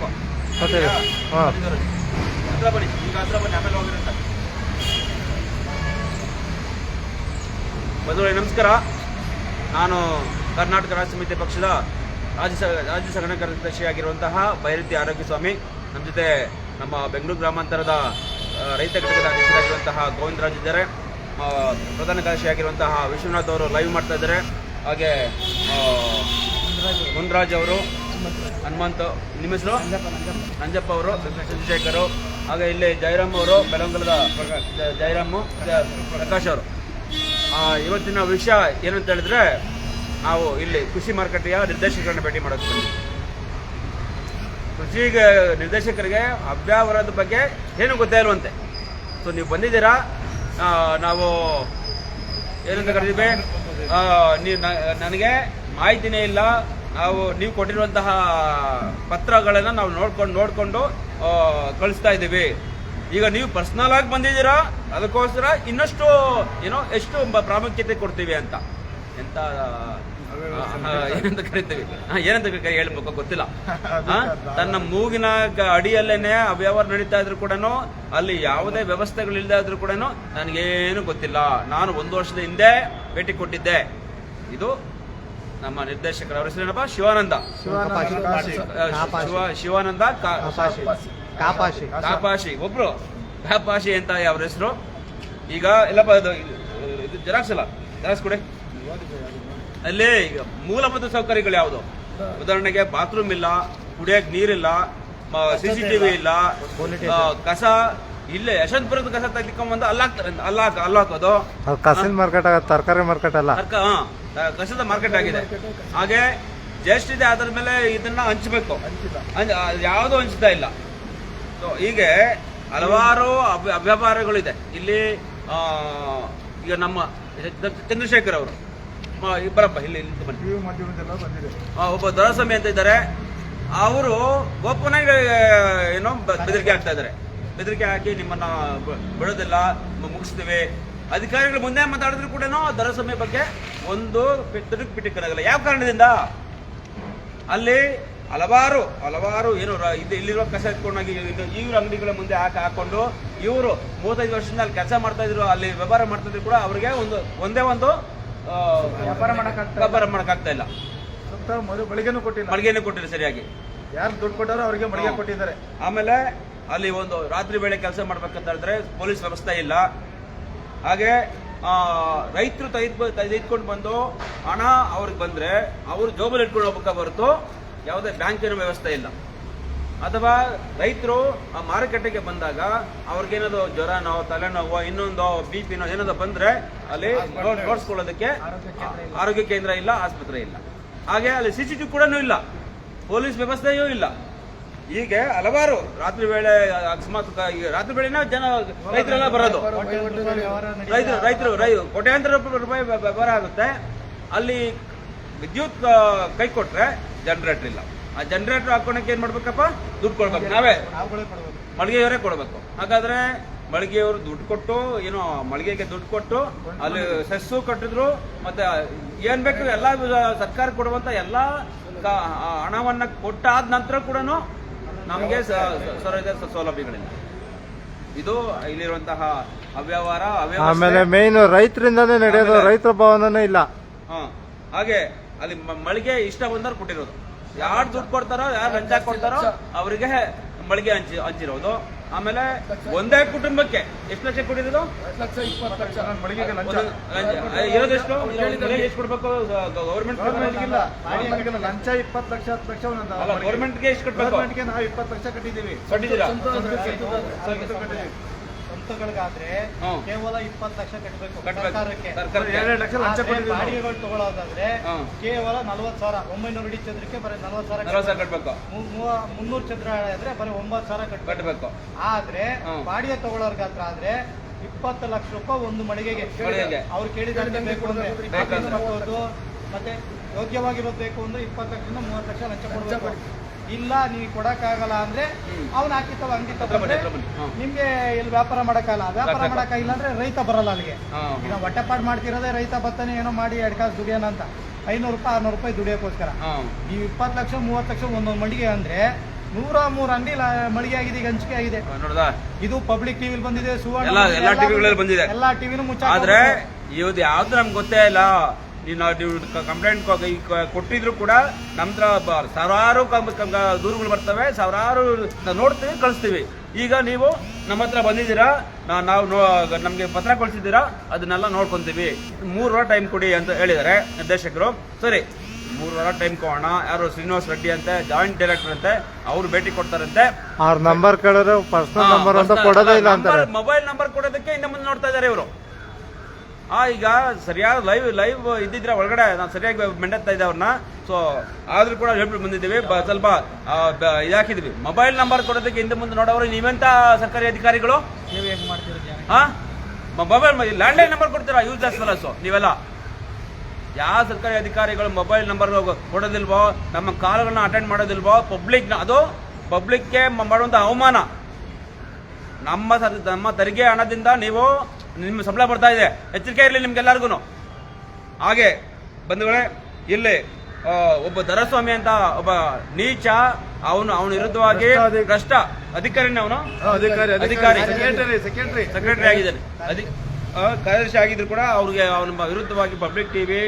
ಕೊಡಬೇಕು ಮತ್ತೆ ಹಾಂ. ಹತ್ರ ಬನ್ನಿ. ಈಗ ಹತ್ರ ಬನ್ನಿ ಆಮೇಲೆ ಹೋಗಿರುತ್ತೆ ಬಂಧುಗಳೇ ನಮಸ್ಕಾರ. ನಾನು ಕರ್ನಾಟಕ ರಾಜ್ಯ ಸಮಿತಿ ಪಕ್ಷದ ರಾಜ್ಯ ರಾಜ್ಯ ಸಂಘಟನಾ ಕಾರ್ಯದರ್ಶಿಯಾಗಿರುವಂತಹ ಬೈರತಿ ಆರೋಗ್ಯ ಸ್ವಾಮಿ ನಮ್ಮ ಜೊತೆ ನಮ್ಮ ಬೆಂಗಳೂರು ಗ್ರಾಮಾಂತರದ ರೈತ ಘಟಕದ ಅಧ್ಯಕ್ಷರಾಗಿರುವಂತಹ ಗೋವಿಂದರಾಜ್ ಇದ್ದಾರೆ. ಪ್ರಧಾನ ಕಾರ್ಯದರ್ಶಿಯಾಗಿರುವಂತಹ ವಿಶ್ವನಾಥ್ ಅವರು ಲೈವ್ ಮಾಡ್ತಾ ಇದ್ದಾರೆ. ಹಾಗೆ ಮುನ್ರಾಜ್ ಅವರು. ಹನುಮಂತ್, ನಿಮ್ಮ ಹೆಸರು? ನಂಜಪ್ಪ ಅವರು ಚಂದ್ರಶೇಖರ್ ಹಾಗೆ ಇಲ್ಲಿ ಜಯರಾಮ್ ಅವರು, ಬೆಳಂಗಲದ ಜಯರಾಮು ಪ್ರಕಾಶ್ ಅವರು. ಇವತ್ತಿನ ವಿಷಯ ಏನಂತ ಹೇಳಿದ್ರೆ, ನಾವು ಇಲ್ಲಿ ಕೃಷಿ ಮಾರುಕಟ್ಟೆಯ ನಿರ್ದೇಶಕರನ್ನ ಭೇಟಿ ಮಾಡೋದು ಕೃಷಿಗೆ ನಿರ್ದೇಶಕರಿಗೆ ಅವ್ಯವಹಾರದ ಬಗ್ಗೆ ಏನು ಗೊತ್ತೇ ಇರುವಂತೆ ಸೊ ನೀವು ಬಂದಿದ್ದೀರಾ? ನಾವು ಏನಂತ ಕರೆದಿವೆ ನೀವು ನನಗೆ ಮಾಹಿತಿನೇ ಇಲ್ಲ. ನಾವು ನೀವು ಕೊಟ್ಟಿರುವಂತಹ ಪತ್ರಗಳನ್ನು ನಾವು ನೋಡ್ಕೊಂಡು ನೋಡಿಕೊಂಡು ಕಳಿಸ್ತಾ ಇದ್ದೀವಿ. ಈಗ ನೀವು ಪರ್ಸ್ನಲ್ ಆಗಿ ಬಂದಿದ್ದೀರಾ? ಅದಕ್ಕೋಸ್ಕರ ಇನ್ನಷ್ಟು ಏನೋ ಎಷ್ಟು ಪ್ರಾಮುಖ್ಯತೆ ಕೊಡ್ತೀವಿ ಅಂತ. ಎಂತ ಏನಂತ ಕರಿತೀವಿ? ಏನಂತ ಹೇಳ್ಬೇಕು ಗೊತ್ತಿಲ್ಲ. ತನ್ನ ಮೂಗಿನ ಅಡಿಯಲ್ಲೇನೆ ಅವ್ಯವಹಾರ ನಡೀತಾ ಇದ್ರು ಕೂಡ ಅಲ್ಲಿ ಯಾವುದೇ ವ್ಯವಸ್ಥೆಗಳಿಲ್ಲದೆ ಆದ್ರೂ ಕೂಡ ನನಗೇನು ಗೊತ್ತಿಲ್ಲ. ನಾನು ಒಂದು ವರ್ಷದ ಹಿಂದೆ ಭೇಟಿ ಕೊಟ್ಟಿದ್ದೆ. ಇದು ನಮ್ಮ ನಿರ್ದೇಶಕರ ಅವರ ಹೆಸರೇನಪ್ಪ? ಶಿವಾನಂದ. ಶಿವ ಶಿವಾನಂದ ಕಾಪಾಶಿ. ಕಾಪಾಶಿ. ಒಬ್ರು. ಕಾಪಾಶಿ ಅಂತ ಅವ್ರ ಹೆಸರು. ಈಗ ಇಲ್ಲಪ್ಪ ಇದು ಜೆರಾಕ್ಸ್ ಅಲ್ಲ. ಜೆರಾಕ್ಸ್ ಕೊಡಿ. ಅಲ್ಲಿ ಈಗ ಮೂಲಭೂತ ಸೌಕರ್ಯಗಳು ಯಾವುದು? ಉದಾಹರಣೆಗೆ ಬಾತ್ರೂಮ್ ಇಲ್ಲ ಕುಡಿಯಕ್ ನೀರಿಲ್ಲ ಸಿ ಸಿ ಟಿವಿ ಇಲ್ಲ ಕಸ ಇಲ್ಲೇ ಯಶವಂತಪುರದ ಕಸ ತೆಗೆದುಕೊಂಡ್ಬಂದು ಅಲ್ಲಾಕ್ತಾರೆ ಅಲ್ಲಾಕ ಅಲ್ಲಾಕೋದು ತರಕಾರಿ ಮಾರ್ಕೆಟ್ ಅಲ್ಲ. ಕಸದ ಮಾರ್ಕೆಟ್ ಆಗಿದೆ. ಹಾಗೆ ಜಸ್ಟ್ ಇದೆ ಅದರ ಮೇಲೆ ಇದನ್ನ ಹಂಚಬೇಕು. ಯಾವುದೂ ಹಂಚ್ತಾ ಇಲ್ಲ. ಸೊ ಹೀಗೆ ಹಲವಾರು ಅವ್ಯ- ಅವ್ಯವಹಾರಗಳಿದೆ ಇಲ್ಲಿ ಈಗ ನಮ್ಮ ಚಂದ್ರಶೇಖರ್ ಅವರು ಇಬ್ಬರಪ್ಪ ಬರಪ್ಪ ಇಲ್ಲಿ ಒಬ್ಬ ದೊರಸ್ವಾಮಿ ಅಂತ ಇದ್ದಾರೆ. ಅವರು ಆಗಿ ಏನೋ ಬೆದರಿಕೆ ಆಗ್ತಾ ಇದ್ದಾರೆ. ಬೆದರಿಕೆ ಹಾಕಿ ನಿಮ್ಮನ್ನ ಬಿಡೋದಿಲ್ಲ ಮುಗಿಸ್ತೀವಿ. ಅಧಿಕಾರಿಗಳು ಮುಂದೆ ಮಾತಾಡಿದ್ರು ಕೂಡ ದರಸಮಯ ಬಗ್ಗೆ ಒಂದು ತಿರುಗಿ ಪಿಟಿಕ್ಕಲಾಗಲ್ಲ ಯಾವ ಕಾರಣದಿಂದ? ಅಲ್ಲಿ ಹಲವಾರು ಹಲವಾರು ಏನು ಇದು ಇಲ್ಲಿರುವ ಕಸ ಎತ್ಕೊಂಡೋಗಿ ಇವ್ರ ಅಂಗಡಿಗಳ ಮುಂದೆ ಹಾಕಿ ಹಾಕೊಂಡು ಇವರು ಮೂವತ್ತೈದು ವರ್ಷದಿಂದ ಅಲ್ಲಿ ಕೆಲಸ ಮಾಡ್ತಾ ಇದ್ರು ಅಲ್ಲಿ ವ್ಯವಹಾರ ಮಾಡ್ತಾ ಇದ್ರು ಕೂಡ ಅವ್ರಿಗೆ ಒಂದು ಒಂದೇ ಒಂದು ವ್ಯಾಪಾರ ಮಾಡಕ್ಕಾಗ್ತಾ ವ್ಯಾಪಾರ ಮಾಡೋಕ್ಕಾಗ್ತಾ ಇಲ್ಲ. ಮಳಿಗೆನೂ ಕೊಟ್ಟಿಲ್ಲ. ಮಳಿಗೆನೂ ಕೊಟ್ಟಿಲ್ಲ ಸರಿಯಾಗಿ. ಯಾರು ದುಡ್ಡು ಕೊಟ್ಟಾರೋ ಅವರಿಗೆ ಮಳಿಗೆ ಕೊಟ್ಟಿದ್ದಾರೆ. ಆಮೇಲೆ ಅಲ್ಲಿ ಒಂದು ರಾತ್ರಿ ವೇಳೆ ಕೆಲಸ ಮಾಡ್ಬೇಕಂತ ಹೇಳಿದ್ರೆ ಪೊಲೀಸ್ ವ್ಯವಸ್ಥೆ ಇಲ್ಲ. ಹಾಗೆ ರೈತರು ತೆಗೆದು ತೆಗೆದುಕೊಂಡು ಬಂದು ಹಣ ಅವ್ರಿಗೆ ಬಂದ್ರೆ ಅವರು ಜೋಬಲ್ಲಿ ಇಟ್ಕೊಂಡು ಹೋಗ್ಬೇಕ ಹೊರತು ಯಾವುದೇ ಬ್ಯಾಂಕಿನ ವ್ಯವಸ್ಥೆ ಇಲ್ಲ. ಅಥವಾ ರೈತರು ಆ ಮಾರುಕಟ್ಟೆಗೆ ಬಂದಾಗ ಅವ್ರಿಗೇನದು ಜ್ವರನೋ ತಲೆನೋವು ಇನ್ನೊಂದು ಬಿ ಪಿನೋ ಏನಾದ್ರು ಬಂದ್ರೆ ಅಲ್ಲಿ ನೋಡ್- ನೋಡ್ಸ್ಕೊಳ್ಳೋದಕ್ಕೆ ಆರೋಗ್ಯ ಕೇಂದ್ರ ಇಲ್ಲ. ಆಸ್ಪತ್ರೆ ಇಲ್ಲ. ಹಾಗೆ ಅಲ್ಲಿ ಸಿ ಸಿ ಟಿ ಕೂಡ ಇಲ್ಲ. ಪೊಲೀಸ್ ವ್ಯವಸ್ಥೆಯೂ ಇಲ್ಲ. ಹೀಗೆ ಹಲವಾರು ರಾತ್ರಿ ವೇಳೆ, ಅಕಸ್ಮಾತ್ ರಾತ್ರಿ ವೇಳೆನ ಜನ ರೈತರೆಲ್ಲ ಬರೋದು. ರೈತರು ರೈತರು ರೈ ಕೋಟ್ಯಾಂತರ ರೂಪಾಯಿ ವ್ಯವಹಾರ ಆಗುತ್ತೆ. ಅಲ್ಲಿ ವಿದ್ಯುತ್ ಕೈ ಕೊಟ್ರೆ ಜನರೇಟರ್ ಇಲ್ಲ. ಆ ಜನರೇಟರ್ ಹಾಕೊಳಕ್ಕೆ ಏನ್ ಮಾಡ್ಬೇಕಪ್ಪ? ದುಡ್ಡು ಕೊಡ್ಬೇಕು. ನಾವೇ ಮಳಿಗೆಯವರೇ ಕೊಡ್ಬೇಕು. ಹಾಗಾದ್ರೆ ಮಳಿಗೆಯವರು ದುಡ್ಡು ಕೊಟ್ಟು, ಏನೋ ಮಳಿಗೆಗೆ ದುಡ್ಡು ಕೊಟ್ಟು, ಅಲ್ಲಿ ಸೆಸ್ಸು ಕಟ್ಟಿದ್ರು, ಮತ್ತೆ ಏನ್ ಬೇಕು ಎಲ್ಲ ಸರ್ಕಾರ ಕೊಡುವಂತ ಎಲ್ಲಾ ಹಣವನ್ನ ಕೊಟ್ಟಾದ ನಂತರ ಕೂಡ ನಮಗೆ ಸೌಲಭ್ಯ ಸೌಲಭ್ಯಗಳಿಲ್ಲ. ಇದು ಇಲ್ಲಿರುವಂತಹ ಅವ್ಯವಹಾರ ಆಮೇಲೆ ಮೇನ್ ರೈತರಿಂದಾನೇ ನಡೆಯೋದು ರೈತರ ಭವನನೇ ಇಲ್ಲ. ಹಾ ಹಾಗೆ ಅಲ್ಲಿ ಮಳಿಗೆ ಇಷ್ಟ ಬಂದವ್ರು ಕೊಟ್ಟಿರೋದು. ಯಾರು ದುಡ್ಡು ಕೊಡ್ತಾರೋ ಯಾರು ಲಂಚ ಕೊಡ್ತಾರೋ ಅವರಿಗೆ ಮಳಿಗೆ ಹಂಚಿ ಹಂಚಿರೋದು. ಆಮೇಲೆ ಒಂದೇ ಕುಟುಂಬಕ್ಕೆ ಎಷ್ಟು ಲಕ್ಷ ಕೊಟ್ಟಿದ್ರು. ಇರೋದೆಷ್ಟು ಎಷ್ಟು? ಕೊಡ್ಬೇಕು? ಗೌರ್ಮೆಂಟ್ ಲಂಚ ಇಪ್ಪತ್ತು ಲಕ್ಷ ಹತ್ತು ಲಕ್ಷ ಗೌರ್ಮೆಂಟ್ಗೆ ಎಷ್ಟು ಕೊಡ್ಬೇಕು? ನಾವು ಇಪ್ಪತ್ತು ಲಕ್ಷ ಕಟ್ಟಿದ್ದೀವಿ. ಕಟ್ಟಿದ್ದೀರಾ? ಹ್ಮ್. ಕೇವಲ ಇಪ್ಪತ್ತು ಲಕ್ಷ ಕಟ್ಟಬೇಕು ಕಟ್ಬೇಕು. ಸರ್ಕಾರಕ್ಕೆ. ಬಾಡಿಗೆಗಳು ತಗೊಳ್ಳೋದಾದ್ರೆ ಕೇವಲ ನಲ್ವತ್ತು ಸಾವಿರ. ಒಂಬೈನೂರು ಇಡೀ ಚದ್ರಕ್ಕೆ ಬರೀ ನಲ್ವತ್ತು ಸಾವಿರ ಕಟ್ಟಬೇಕು ಮುನ್ನೂರು ಚಂದ್ರ ಆದ್ರೆ ಬರೀ ಒಂಬತ್ತು ಸಾವಿರ ಕಟ್ಟಬೇಕು ಕಟ್ಬೇಕು. ಆದ್ರೆ ಬಾಡಿಗೆ ತಗೊಳ್ಳೋರ್ಗ ಹತ್ರ ಆದ್ರೆ ಇಪ್ಪತ್ತು ಲಕ್ಷ ರೂಪಾಯಿ ಒಂದು ಮಳಿಗೆಗೆ. ಅವ್ರು ಕೇಳಿದಂತೆ ಬೇಕು ಅಂದ್ರೆ ಮತ್ತೆ ಯೋಗ್ಯವಾಗಿರೋದು ಬೇಕು ಅಂದ್ರೆ ಇಪ್ಪತ್ತು ಲಕ್ಷದಿಂದ ಮೂವತ್ತು ಲಕ್ಷ ಲಂಚ ಕೊಡಬೇಕು. ಇಲ್ಲ ನೀವು ಕೊಡಕ್ಕಾಗಲ್ಲ ಅಂದ್ರೆ ಅವ್ನ ಹಾಕಿತ್ತವ ಅಂಗಡಿ ತಗೊಂಡ್ರೆ. ನಿಮ್ಗೆ ಇಲ್ಲಿ ವ್ಯಾಪಾರ ಮಾಡಕ್ಕಾಗಲ್ಲ. ವ್ಯಾಪಾರ ಮಾಡಕ್ಕ ಮಾಡಕ್ಕಾಗಿಲ್ಲ ಅಂದ್ರೆ ರೈತ ಬರಲ್ಲ ಅಲ್ಲಿಗೆ. ಈಗ ಹೊಟ್ಟೆಪಾಡು ಮಾಡ್ತಿರೋದೇ ರೈತ ಬತ್ತನೆ ಏನೋ ಮಾಡಿ ಎರಡು ಕಾಸು ದುಡಿಯೋಣ ಅಂತ. ಐನೂರು ರೂಪಾಯಿ ಆರ್ನೂರು ರೂಪಾಯಿ ದುಡಿಯೋಕ್ಕೋಸ್ಕರ ನೀವು ಇಪ್ಪತ್ತು ಲಕ್ಷ ಮೂವತ್ತು ಲಕ್ಷ ಒಂದೊಂದು ಮಂಡಿಗೆ ಅಂದ್ರೆ ನೂರ ಮೂರ್ ಅಂಗಡಿ ಮಳಿಗೆ ಆಗಿದೆ ಈಗ ಹಂಚಿಕೆ ಆಗಿದೆ. ಇದು ಪಬ್ಲಿಕ್ ಟಿವಿಲಿ ಬಂದಿದೆ ಸುವರ್ಣ ಎಲ್ಲಾ ಟಿವಿಗಳಲ್ಲಿ ಬಂದಿದೆ. ಎಲ್ಲಾ ಟಿವಿನೂ ಮುಚ್ಚ ಆದ್ರೆ ಯಾವ್ದು ನಮ್ಗೆ ಗೊತ್ತೇ ಇಲ್ಲ. ನೀವು ಕಂಪ್ಲೇಂಟ್ ಕೊಟ್ಟಿದ್ರು ಕೂಡ ಬ- ಸಾವಿರಾರು ದೂರುಗಳು ಬರ್ತವೆ. ಸಾವಿರಾರು ನೋಡ್ತೀವಿ ಕಳಿಸ್ತೀವಿ. ಈಗ ನೀವು ನಮ್ಮ ಹತ್ರ ಬಂದಿದ್ದೀರಾ ನಾವು ನಮಗೆ ಪತ್ರ ಕಳಿಸಿದ್ದೀರಾ ಅದನ್ನೆಲ್ಲ ನೋಡ್ಕೊಂತೀವಿ. ಮೂರು ವಾರ ಟೈಮ್ ಕೊಡಿ ಅಂತ ಹೇಳಿದ್ದಾರೆ ನಿರ್ದೇಶಕರು. ಸರಿ ಮೂರು ವಾರ ಟೈಮ್ ಕೊಡೋಣ. ಯಾರು ಶ್ರೀನಿವಾಸ್ ರೆಡ್ಡಿ ಅಂತೆ ಜಾಯಿಂಟ್ ಡೈರೆಕ್ಟರ್ ಅಂತೆ ಅವ್ರು ಭೇಟಿ ಕೊಡ್ತಾರಂತೆ. ಅವ್ರ ನಂಬರ್ ಕೇಳಿದ್ರೆ ಪರ್ಸನಲ್ ನಂಬರ್ ಅಂತ ಕೊಡೋದೇ ಇಲ್ಲ ಅಂತಾರೆ. ಮೊಬೈಲ್ ನಂಬರ್ ಕೊಡೋದಕ್ಕೆ ಇನ್ನು ಮುಂದೆ ನೋಡ್ತಾ ಇದ್ದಾರೆ ಇವರು. ಆ ಈಗ ಸರಿಯಾದ ಲೈವ್ ಲೈವ್ ಇದ್ದಿದ್ರೆ ಒಳಗಡೆ ನಾನು ಸರಿಯಾಗಿ ಮೆಂಡತ್ತಾ ಇದ್ದೆ ಅವ್ರನ್ನ ಸೊ ಆದರೂ ಕೂಡ ಹೇಳ್ಬಿಟ್ಟು ಬಂದಿದ್ದೀವಿ. ಬ- ಸ್ವಲ್ಪ ಇದಾಕಿದ್ವಿ. ಮೊಬೈಲ್ ನಂಬರ್ ಕೊಡೋದಕ್ಕೆ ಹಿಂದೆ ಮುಂದೆ ನೋಡೋರು ನೀವೆಂತ ಸರ್ಕಾರಿ ಅಧಿಕಾರಿಗಳು? ನೀವು ಹೇಗೆ ಮಾಡ್ತೀರಾ ಹಾ? ಮೊಬೈಲ್ ಲ್ಯಾಂಡ್ಲೈನ್ ನಂಬರ್ ಕೊಡ್ತೀರಾ? ಯೂಸ್ ಸೊ ನೀವೆಲ್ಲ. ಯಾವ ಸರ್ಕಾರಿ ಅಧಿಕಾರಿಗಳು ಮೊಬೈಲ್ ನಂಬರ್ ಕೊಡೋದಿಲ್ವೋ ನಮ್ಮ ಕಾಲ್ಗಳನ್ನ ಅಟೆಂಡ್ ಮಾಡೋದಿಲ್ವೋ ಪಬ್ಲಿಕ್ನ ಅದು ಪಬ್ಲಿಕ್ಗೆ ಮಾಡುವಂಥ ಅವಮಾನ. ನಮ್ಮ ನಮ್ಮ ತೆರಿಗೆ ಹಣದಿಂದ ನೀವು ನಿಮ್ಮ ಸಂಬಳ ಬರ್ತಾ ಇದೆ. ಎಚ್ಚರಿಕೆ ಇರಲಿ ನಿಮ್ಗೆಲ್ಲರಿಗೂ ಹಾಗೆ ಬಂಧುಗಳೇ ಇಲ್ಲಿ ಒಬ್ಬ ದರಸ್ವಾಮಿ ಅಂತ ಒಬ್ಬ ನೀಚ ಅವನು ಅವನ ವಿರುದ್ಧವಾಗಿ ಕಷ್ಟ ಅಧಿಕಾರಿನೇ ಅವನು. ಅಧಿಕಾರಿ ಅಧಿಕಾರಿ. ಸೆಕ್ರೆಟರಿ ಸೆಕ್ರೆಟರಿ ಆಗಿದ್ದಾನೆ. ಕಾರ್ಯದರ್ಶಿ ಆಗಿದ್ರು ಕೂಡ ಅವ್ರಿಗೆ ಅವನ ವಿರುದ್ಧವಾಗಿ public TV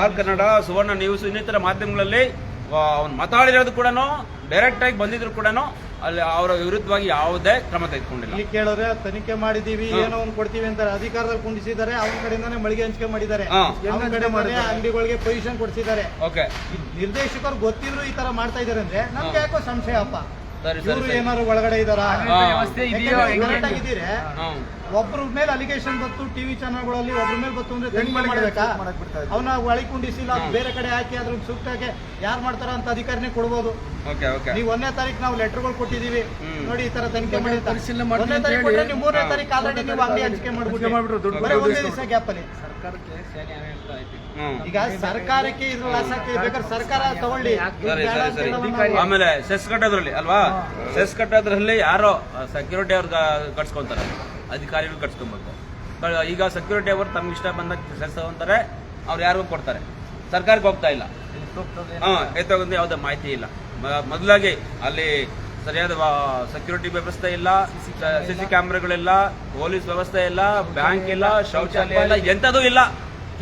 or Kannada Suvarna news ಇನ್ನಿತರ ಮಾಧ್ಯಮಗಳಲ್ಲಿ ಅವನು ಮಾತಾಡಿರೋದು ಕೂಡ ಡೈರೆಕ್ಟ್ ಆಗಿ ಬಂದಿದ್ರು ಕೂಡ ಅಲ್ಲಿ ಅವರ ವಿರುದ್ಧವಾಗಿ ಯಾವುದೇ ಕ್ರಮ ತೆಗೆದುಕೊಂಡಿಲ್ಲ. ಇಲ್ಲಿ ಕೇಳಿದ್ರೆ ತನಿಖೆ ಮಾಡಿದೀವಿ ಏನೋ ಒಂದು ಕೊಡ್ತೀವಿ ಅಂತಾರೆ ಅಧಿಕಾರದಲ್ಲಿ ಕುಂಡಿಸಿದ್ದಾರೆ ಅವ್ರ ಕಡೆಯಿಂದಾನೆ ಮಳಿಗೆ ಹಂಚಿಕೆ ಮಾಡಿದ್ದಾರೆ. ಅವ್ರ ಕಡೆ ಅಂಗಡಿಗಳಿಗೆ ಪೊಸಿಷನ್ ಕೊಡಿಸಿದ್ದಾರೆ. ಓಕೆ. ನಿರ್ದೇಶಕರು ಗೊತ್ತಿದ್ರು ಈ ತರ ಮಾಡ್ತಾ ಇದಾರೆ ಅಂದ್ರೆ ನಮ್ಗೆ ಯಾಕೋ ಸಂಶಯ ಅಪ್ಪ? ಸರಿ ಸರಿ ಇವರು ಸರಿ. ಏನಾದ್ರು ಒಳಗಡೆ ಇದೆಯೋ ಹಾ. ಆಗಿದ್ದೀರಿ ಹ್ಮ್. ಒಬ್ರ ಮೇಲೆ ಅಲಿಗೇಷನ್ ಬಂತು ಟಿವಿ ಚಾನೆಲ್ಗಳಲ್ಲಿ ಒಬ್ರ ಮೇಲೆ ಬಂತು ಅಂದ್ರೆ ತನಿಖೆ ಮಾಡ್ಬೇಕಾ? ಅವನ ಒಳಗೆ ಕುಂಡಿಸಿಲ್ಲ ಅದ್ ಬೇರೆ ಕಡೆ ಹಾಕಿ ಅದ್ರ ಸೂಕ್ತಕ್ಕೆ ಯಾರು ಮಾಡ್ತಾರ ಅಂತ ಅಧಿಕಾರಿನೇ ಕೊಡ್ಬೋದು. Okay okay. ನೀವು ಒಂದನೇ ತಾರೀಕು ನಾವು ಲೆಟರ್ಗಳು ಕೊಟ್ಟಿದೀವಿ ಹ್ಮ್. ನೋಡಿ ಈ ತರ ತನಿಖೆ ಮಾಡಿ. ಪರಿಶೀಲನೆ ಮಾಡಿ ಮೂರನೇ. ತಾರೀಕು ಆಲ್ರೆಡಿ ನೀವು ಅಂಗಡಿ ಹಂಚಿಕೆ ಮಾಡ್ಬಿಟ್ಟು ದಿವಸ ಗ್ಯಾಪ್ ಅಲ್ಲಿ ಈಗ ಸರ್ಕಾರಕ್ಕೆ ಇದ್ರ ಆಸಕ್ತಿ ಬೇಕಾದ್ರೆ ಸರ್ಕಾರ ತಗೊಳ್ಳಿ. ಆಮೇಲೆ ಸೆಸ್ ಕಟ್ಟೋದ್ರಲ್ಲಿ ಅಲ್ವಾ? ಸೆಸ್ ಕಟ್ಟೋದ್ರಲ್ಲಿ ಯಾರೋ ಸೆಕ್ಯೂರಿಟಿ ಅವ್ರ ಕಟ್ಸ್ಕೊಂತಾರೆ. ಅಧಿಕಾರಿಗಳು ಕಟ್ಸ್ಕೊಬೇಕು. ಈಗ ಸೆಕ್ಯೂರಿಟಿ ಅವರು ತಮ್ಗೆ ಇಷ್ಟ ಬಂದಾಗ ಸೆಸ್ ಅಂತಾರೆ ಅವ್ರು ಯಾರಿಗೂ ಕೊಡ್ತಾರೆ. ಸರ್ಕಾರಕ್ಕೆ ಹೋಗ್ತಾ ಇಲ್ಲ. ಹಾ ಎತ್ತೋಗಂದ್ರೆ ಯಾವುದೇ ಮಾಹಿತಿ ಇಲ್ಲ. ಮೊದಲಾಗಿ ಅಲ್ಲಿ ಸರಿಯಾದ ಸೆಕ್ಯೂರಿಟಿ ವ್ಯವಸ್ಥೆ ಇಲ್ಲ ಸಿ ಸಿ ಕ್ಯಾಮ್ರಾಗಳಿಲ್ಲ ಪೊಲೀಸ್ ವ್ಯವಸ್ಥೆ ಇಲ್ಲ ಬ್ಯಾಂಕ್ ಇಲ್ಲ ಶೌಚಾಲಯ ಇಲ್ಲ ಎಂಥದೂ ಇಲ್ಲ.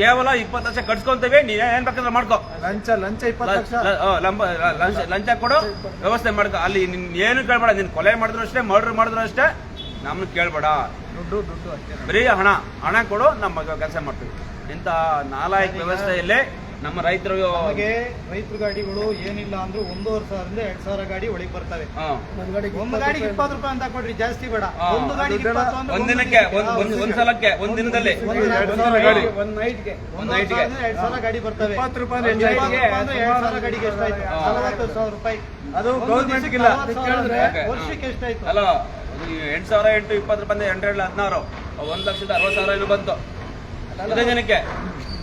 ಕೇವಲ ಇಪ್ಪತ್ತು ಲಕ್ಷ ಕಟ್ಸ್ಕೊಂತೇವೆ ನೀನ್ ಏನ್ ಬೇಕಾದ್ರೆ ಮಾಡ್ಕೋ. ಲಂಚ ಲಂಚ ಲಂಚ ಲಂಚ ಕೊಡು ವ್ಯವಸ್ಥೆ ಮಾಡ್ಕೊ. ಅಲ್ಲಿ ನಿನ್ ಏನು ಕೇಳ್ಬೇಡ ನೀನ್ ಕೊಲೆ ಮಾಡಿದ್ರು ಅಷ್ಟೇ ಮರ್ಡರ್ ಮಾಡಿದ್ರು ಅಷ್ಟೇ ನಮ್ಮನ್ನ ಕೇಳ್ಬೇಡ. ದುಡ್ಡು ಬರೀ ಹಣ ಹಣ ಕೊಡು ನಮ್ಮ ಕೆಲಸ ಮಾಡ್ತೀವಿ. ಇಂಥ ನಾಲಾಯಕ ವ್ಯವಸ್ಥೆಯಲ್ಲಿ ನಮ್ಮ ರೈತರು ನಮಗೆ ರೈತರ ಗಾಡಿಗಳು ಏನಿಲ್ಲ ಅಂದ್ರೆ ಒಂದೂವರೆ ಸಾವಿರದಿಂದ ಎರಡ್ ಸಾವಿರ ಗಾಡಿ ಒಳಗೆ ಬರ್ತವೆ. ಒಂದ್ ಗಾಡಿಗೆ ಗಾಡಿಗೆ ಇಪ್ಪತ್ತು ರೂಪಾಯಿ ಅಂತ ಕೊಡ್ರಿ ಜಾಸ್ತಿ ಬೇಡ. ಒಂದು ಗಾಡಿಗೆ ಇಪ್ಪತ್ತು ಅಂದ್ರೆ ಒಂದ್ ಒಂದು ದಿನಕ್ಕೆ ದಿನಕ್ಕೆ. ಒಂದ್ ಸಲಕ್ಕೆ ಒಂದ್ ದಿನದಲ್ಲಿ. ಒಂದು ಗಾಡಿ. ನೈಟ್ಗೆ. ಒಂದ್ ಒಂದು ನೈಟ್ಗೆ ಎರಡ್ ಸಾವಿರ ಗಾಡಿ ಬರ್ತವೆ. ಇಪ್ಪತ್ತು ರೂಪಾಯಿ ಅಂದ್ರೆ ಎರಡ್ ಸಾವಿರ ಗಾಡಿಗೆ ಎಷ್ಟಾಯ್ತು. ನಲವತ್ತು ಸಾವಿರ ರೂಪಾಯಿ. ಅದು. ಕೇಳಿದ್ರೆ? ವರ್ಷಕ್ಕೆ. ಎಷ್ಟಾಯ್ತು? ಅಲ್ಲ ಎಂಟು ಸಾವಿರ ಎಂಟು ಇಪ್ಪತ್ತು ರೂಪಾಯಿ ಎಂಟು ಏಳು ಹದಿನಾರು. ಒಂದ್ ಲಕ್ಷದ ಅರವತ್ತು ಸಾವಿರ ಏನೋ ಬಂತು. ಹದಿನೈದು ಜನಕ್ಕೆ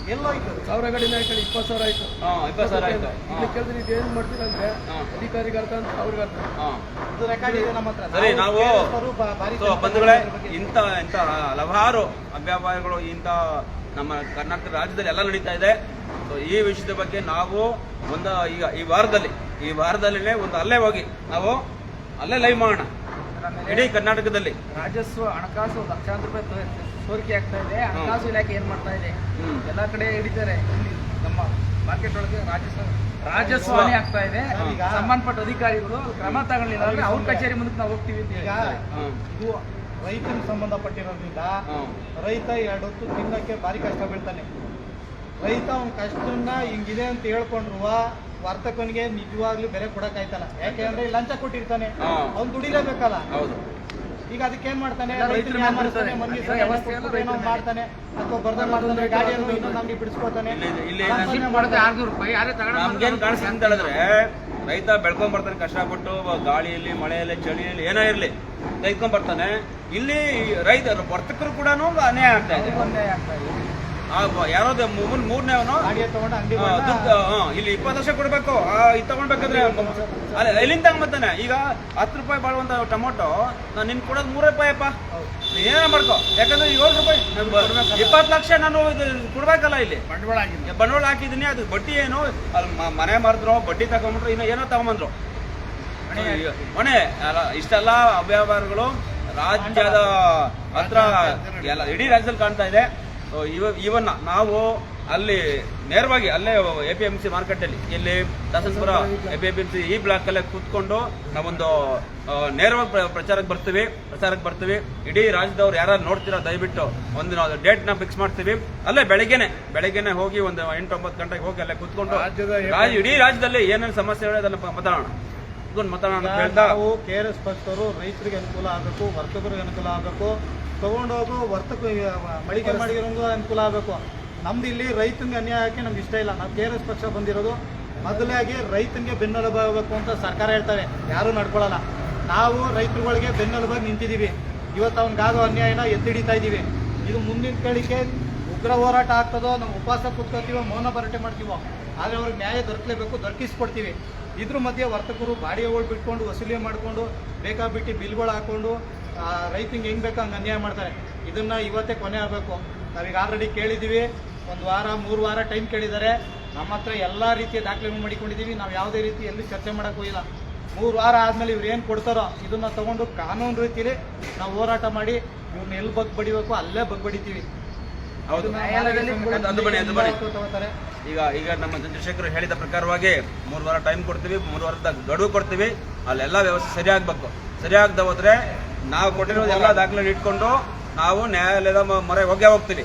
ಎಲ್ಲೋಯ್ತು. ಸಾವಿರ ಗಾಡಿ ನೈಟ್ ಇಪ್ಪತ್ತು ಸಾವಿರ ಆಯ್ತು. ಹಾ ಇಪ್ಪತ್ತು ಸಾವಿರ ಆಯ್ತು. ಇಲ್ಲಿ ಕೇಳಿದ್ರೆ ಇದು ಏನ್ ಮಾಡ್ತೀರ ಅಂದ್ರೆ ಹಾ. ಅಧಿಕಾರಿಗೆ ಅರ್ಥ ಅಂತ ಅವ್ರಿಗೆ ಅರ್ಥ. ಇದು ರೆಕಾರ್ಡ್ ಇದೆ ನಮ್ಮ ಹತ್ರ. ಸರಿ, ನಾವು- ಬಂಧುಗಳೇ ಇಂಥ ಇಂಥ ಹಲವಾರು ಅವ್ಯಾಪಾರಗಳು ಇಂಥ ನಮ್ಮ ಕರ್ನಾಟಕ ರಾಜ್ಯದಲ್ಲಿ ಎಲ್ಲ ನಡೀತಾ ಇದೆ. ಸೊ ಈ ವಿಷಯದ ಬಗ್ಗೆ ನಾವು ಒಂದು ಈಗ ಈ ವಾರದಲ್ಲಿ ಈ ವಾರದಲ್ಲಿನೇ ಒಂದು ಅಲ್ಲೇ ಹೋಗಿ ನಾವು ಅಲ್ಲೇ ಲೈವ್ ಮಾಡೋಣ. ಇಡೀ ಕರ್ನಾಟಕದಲ್ಲಿ. ರಾಜಸ್ವ ಹಣಕಾಸು ಲಕ್ಷಾಂತರ ರೂಪಾಯಿ ಸೋರಿಕೆ ಆಗ್ತಾ ಇದೆ ಹಣಕಾಸು ಇಲಾಖೆ ಏನ್ ಮಾಡ್ತಾ ಇದೆ? ಎಲ್ಲ ಕಡೆ ಹಿಡಿತಾರೆ. ನಮ್ಮ ಮಾರ್ಕೆಟ್ ಒಳಗೆ ರಾಜಸ್ವ ರಾಜಸ್ವಾನಿ ಆಗ್ತಾ ಇದೆ. ಸಂಬಂಧಪಟ್ಟ ಅಧಿಕಾರಿಗಳು ಕ್ರಮ ತಗೊಳ್ಳಿಲ್ಲ ಅಂದ್ರೆ ಅವ್ರ ಕಚೇರಿ ಮುಂದಕ್ಕೆ ನಾವು ಹೋಗ್ತೀವಿ ಅಂತ ಈಗ. ಇದು ರೈತನ ಸಂಬಂಧಪಟ್ಟಿರೋದ್ರಿಂದ. ರೈತ ಎರಡು ಹೊತ್ತು ತಿನ್ನಕ್ಕೆ ಭಾರಿ ಕಷ್ಟ ಬೀಳ್ತಾನೆ. ರೈತ ಅವ್ನ ಕಷ್ಟನ್ನ ಹಿಂಗಿದೆ ಅಂತ ಹೇಳ್ಕೊಂಡ್ರು ವರ್ತಕನಿಗೆ ನಿಜವಾಗ್ಲೂ ಬೆಲೆ ಕೊಡಕ್ಕಾಯ್ತಲ್ಲ. ಯಾಕೆಂದ್ರೆ ಈ ಲಂಚ ಕೊಟ್ಟಿರ್ತಾನೆ. ಅವ್ನು ದುಡಿಲೇಬೇಕಲ್ಲ. ಹೌದು. ಈಗ ಅದಕ್ಕೆ ಏನ್ ಮಾಡ್ತಾನೆ. ಮಾಡ್ತಾನೆ? ಅಥವಾ ಬರ್ದ ಮಾಡ್ತಾನೆ ಗಾಡಿಯನ್ನು ಇನ್ನೊಂದು ಅಂಗಡಿ ಬಿಡಿಸ್ಕೊತಾನೆ. ನಮ್ಗೇನ್ ಅಂತ ಹೇಳಿದ್ರೆ ರೈತ ಬೆಳ್ಕೊಂಡ್ ಬರ್ತಾನೆ ಕಷ್ಟಪಟ್ಟು ಗಾಳಿಯಲ್ಲಿ ಮಳೆಯಲ್ಲಿ ಚಳಿಯಲ್ಲಿ ಏನೋ ಇರ್ಲಿ ತೆಗೆದ್ಕೊಂಡ್ ಬರ್ತಾನೆ. ಇಲ್ಲಿ ರೈತ ವರ್ತಕರು ಕೂಡ ಅನ್ಯಾಯ ಆಗ್ತಾ ಇದೆ. ಯಾರೋ ಮೂರ್ ಮೂರನೇವನು ಇಲ್ಲಿ ಇಪ್ಪತ್ತು ಲಕ್ಷ ಕೊಡ್ಬೇಕು. ಇದು ತಗೊಳ್ಬೇಕಾದ್ರೆ ಎಲ್ಲಿಂದ ತಗೊಂಬತ್ತಾನೆ ಈಗ ಹತ್ತು ರೂಪಾಯಿ ಬಾಳುವಂತ ಟೊಮೊಟೊ ನಾನು ನಿನ್ ಕೊಡೋದು ಮೂರು ರೂಪಾಯಪ್ಪ. ಏನ ಮಾಡ್ಕೋ? ಯಾಕಂದ್ರೆ ಏಳು ರೂಪಾಯಿ. ಇಪ್ಪತ್ತು ಲಕ್ಷ ನಾನು ಇದು ಕೊಡ್ಬೇಕಲ್ಲ ಇಲ್ಲಿ. ಬಂಡವಾಳ ಬಂಡವಾಳ ಹಾಕಿದೀನಿ ಅದು ಬಡ್ಡಿ ಏನು? ಅಲ್ಲಿ ಮನೆ ಮಾರಿದ್ರು ಬಡ್ಡಿ ತಗೊಂಡ್ರು ಇನ್ನು ಏನೋ ತಗೊಂಬಂದ್ರು. ಮನೆ ಇಷ್ಟೆಲ್ಲ ಅವ್ಯವಹಾರಗಳು ರಾಜ್ಯದ ಹತ್ರ ಎಲ್ಲ ಇಡೀ ರಾಜ್ಯದಲ್ಲಿ ಕಾಣ್ತಾ ಇದೆ. ಇವ ಇವನ್ನ ನಾವು ಅಲ್ಲಿ ನೇರವಾಗಿ ಅಲ್ಲೇ ಎ ಪಿ ಎಂ ಸಿ ಮಾರ್ಕೆಟಲ್ಲಿ ಇಲ್ಲಿ Dasanapura A P M C ಈ ಬ್ಲಾಕ್ ಅಲ್ಲೇ ಕೂತ್ಕೊಂಡು ನಾವೊಂದು ನೇರವಾಗಿ ಪ್ರ- ಪ್ರಚಾರಕ್ಕೆ ಬರ್ತೀವಿ ಪ್ರಚಾರಕ್ಕೆ ಬರ್ತೀವಿ. ಇಡೀ ರಾಜ್ಯದವ್ರು ಯಾರು ನೋಡ್ತೀರಾ ದಯವಿಟ್ಟು ಒಂದು ನಾವು ಡೇಟ್ನ ಫಿಕ್ಸ್ ಮಾಡ್ತೀವಿ. ಅಲ್ಲೇ ಬೆಳಗ್ಗೆನೆ ಬೆಳಗ್ಗೆನೆ ಹೋಗಿ ಒಂದು ಎಂಟು ಒಂಬತ್ತು ಗಂಟೆಗೆ ಹೋಗಿ ಅಲ್ಲೇ ಕೂತ್ಕೊಂಡು ಇಡೀ ರಾಜ್ಯದಲ್ಲಿ ಏನೇನು ಸಮಸ್ಯೆ ಇದೆ ಅದನ್ನ ಮಾತಾಡೋಣ. ಕೂತ್ಕೊಂಡು ಮಾತಾಡೋಣ ಕೆ ಆರ್ ಎಸ್ ಪಕ್ಷದವರು ರೈತರಿಗೆ ಅನುಕೂಲ ಆಗಬೇಕು ವರ್ತಕರಿಗೆ ಅನುಕೂಲ ಆಗಬೇಕು. ತಗೊಂಡೋಗು ವರ್ತಕ ಮಳಿಗೆ ಮಾಡಿರೋಂಗೂ ಅನುಕೂಲ ಆಗಬೇಕು. ನಮ್ದು ಇಲ್ಲಿ ರೈತನಿಗೆ ಅನ್ಯಾಯ ನಮ್ಗೆ ಇಷ್ಟ ಇಲ್ಲ. ನಾವು ಕೆ ಆರ್ ಎಸ್ ಪಕ್ಷ ಬಂದಿರೋದು ಮೊದಲಾಗಿ ರೈತನಿಗೆ ಬೆನ್ನೆಲುಬಾಗಬೇಕು ಅಂತ ಸರ್ಕಾರ ಹೇಳ್ತಾರೆ. ಯಾರೂ ನಡ್ಕೊಳ್ಳಲ್ಲ ನಾವು ರೈತರುಗಳಿಗೆ ಬೆನ್ನೆಲುಬಾಗಿ ನಿಂತಿದ್ದೀವಿ ಇವತ್ತು ಅವ್ನಿಗಾಗೋ ಅನ್ಯಾಯನ ಎತ್ತಿಡಿತಾ ಇದ್ದೀವಿ ಇದು ಮುಂದಿನ ಕಳಿಕೆ ಉಗ್ರ ಹೋರಾಟ ಆಗ್ತದೋ ನಾವು ಉಪವಾಸ ಕೂತ್ಕೋತೀವೋ ಮೌನ ಭರಾಟೆ ಮಾಡ್ತೀವೋ ಆದರೆ ಅವ್ರಿಗೆ ನ್ಯಾಯ ದೊರಕಲೇಬೇಕು ದೊರಕಿಸ್ಕೊಡ್ತೀವಿ. ಇದ್ರ ಮಧ್ಯೆ ವರ್ತಕರು ಬಾಡಿಗೆಗಳು ಬಿಟ್ಕೊಂಡು ವಸೂಲಿ ಮಾಡಿಕೊಂಡು ಬೇಕಾಬಿಟ್ಟು ಬಿಲ್ಗಳು ಹಾಕೊಂಡು ಆ, ರೈತಂಗೆ ಹೆಂಗ್ ಬೇಕೋ ಹಂಗೆ ಅನ್ಯಾಯ ಮಾಡ್ತಾರೆ. ಇದನ್ನ ಇವತ್ತೇ ಕೊನೆ ಆಗಬೇಕು. ನಾವೀಗ ಆಲ್ರೆಡಿ ಕೇಳಿದ್ದೀವಿ ಒಂದು ವಾರ ಮೂರು ವಾರ ಟೈಮ್ ಕೇಳಿದ್ದಾರೆ ನಮ್ಮ ಹತ್ರ ಎಲ್ಲ ರೀತಿಯ ದಾಖಲೆಗಳು ಮಾಡಿಕೊಂಡಿದ್ದೀವಿ ನಾವು ಯಾವುದೇ ರೀತಿ ಎಲ್ಲಿ ಚರ್ಚೆ ಮಾಡೋಕ್ಕೂ ಇಲ್ಲ. ಮೂರು ವಾರ ಆದಮೇಲೆ ಇವ್ರು ಏನು ಕೊಡ್ತಾರೋ ಇದನ್ನ ತಗೊಂಡು ಕಾನೂನು ರೀತಿಯಲ್ಲಿ ನಾವು ಹೋರಾಟ ಮಾಡಿ ಇವ್ರನ್ನ ಎಲ್ಲಿ ಬಗ್ ಬಡಿಬೇಕು ಅಲ್ಲೇ ಬಗ್ ಬಡಿತೀವಿ ಈಗ ಈಗ ನಮ್ಮ ಚಂದ್ರಶೇಖರ್ ಹೇಳಿದ ಪ್ರಕಾರವಾಗಿ ಮೂರು ವಾರ ಟೈಮ್ ಕೊಡ್ತೀವಿ ಮೂರು ವಾರದ ಗಡುವು ಕೊಡ್ತೀವಿ. ಅಲ್ಲೆಲ್ಲ ವ್ಯವಸ್ಥೆ ಸರಿಯಾಗಬೇಕು. ಸರಿಯಾಗದ ಹೋದ್ರೆ ನಾವು ಕೊಟ್ಟಿರೋ ಎಲ್ಲ ದಾಖಲೆ ಇಟ್ಕೊಂಡು ನಾವು ನ್ಯಾಯಾಲಯದ ಮೊರೆ ಹೋಗೇ ಹೋಗ್ತೀವಿ.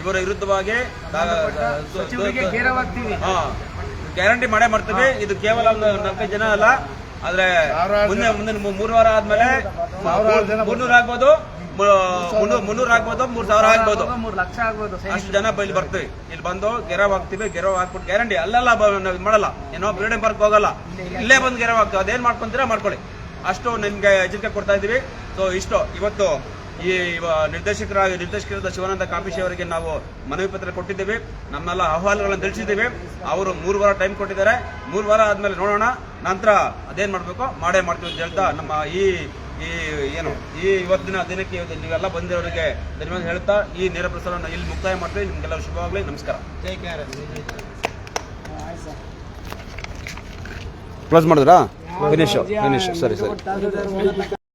ಇವರ ವಿರುದ್ಧವಾಗಿ ಗ್ಯಾರಂಟಿ ಮಾಡೇ ಮಾಡ್ತೀವಿ. ಇದು ಕೇವಲ ಒಂದು ನಾಲ್ಕೈದು ಜನ ಅಲ್ಲ. ಆದ್ರೆ ಮುಂದೆ ಮುಂದಿನ ಮೂರು ವಾರ ಆದ್ಮೇಲೆ ಮುನ್ನೂರು ಆಗ್ಬೋದು. ಮುನ್ನೂರ್ ಆಗ್ಬೋದು ಮೂರ್ ಸಾವಿರ ಆಗ್ಬೋದು. ಅಷ್ಟು ಜನ ಇಲ್ಲಿ ಬರ್ತೀವಿ. ಇಲ್ಲಿ ಬಂದು ಗೆರವ್ ಹಾಕ್ತಿವಿ ಗೆರವ್ ಹಾಕ್ಬಿಟ್ಟು ಗ್ಯಾರಂಟಿ ಅಲ್ಲೆಲ್ಲ ಮಾಡಲ್ಲ. ಏನೋ ಬಿಲ್ಡಿಂಗ್ ಪಾರ್ಕ್ ಹೋಗಲ್ಲ. ಇಲ್ಲೇ ಬಂದು ಗೆರವ್ ಹಾಕ್ತೀವಿ ಅದೇನ್ ಮಾಡ್ಕೊಂತೀರಾ ಮಾಡ್ಕೊಳ್ಳಿ. ಅಷ್ಟು ನಿಮ್ಗೆ ಎಚ್ಚರಿಕೆ ಕೊಡ್ತಾ ಇದೀವಿ ಸೊ ಇಷ್ಟು. ಇವತ್ತು ಈ ನಿರ್ದೇಶಕರಾಗಿ ನಿರ್ದೇಶಕರಾದ ಶಿವಾನಂದ ಕಾಪಿಶಿ ಅವರಿಗೆ ನಾವು ಮನವಿ ಪತ್ರ ಕೊಟ್ಟಿದ್ದೇವೆ. ನಮ್ಮೆಲ್ಲ ಅಹವಾಲುಗಳನ್ನು ತಿಳಿಸಿದ್ದೇವೆ. ಅವರು ಮೂರು ವಾರ ಟೈಮ್ ಕೊಟ್ಟಿದ್ದಾರೆ. ಮೂರು ವಾರ ಆದ್ಮೇಲೆ ನೋಡೋಣ. ನಂತರ ಅದೇನ್ ಮಾಡ್ಬೇಕು? ಮಾಡೇ ಮಾಡ್ತೀವಿ ಅಂತ ಹೇಳ್ತಾ ನಮ್ಮ ಈ ಈ ಏನು ಈ ಇವತ್ತಿನ ದಿನಕ್ಕೆ ನೀವೆಲ್ಲ ಬಂದಿರೋರಿಗೆ ಧನ್ಯವಾದ ಹೇಳ್ತಾ ಈ ನೇರ ಪ್ರಸಾರವನ್ನು ಇಲ್ಲಿ ಮುಕ್ತಾಯ ಮಾಡ್ತೀವಿ. ನಿಮ್ಗೆಲ್ಲ ಶುಭವಾಗಲಿ. ನಮಸ್ಕಾರ. ಕ್ಲೋಸ್ ಮಾಡಿದ್ರಾ? ಫಿನಿಶ್ ಫಿನಿಶ್ ಸರಿ ಸರಿ.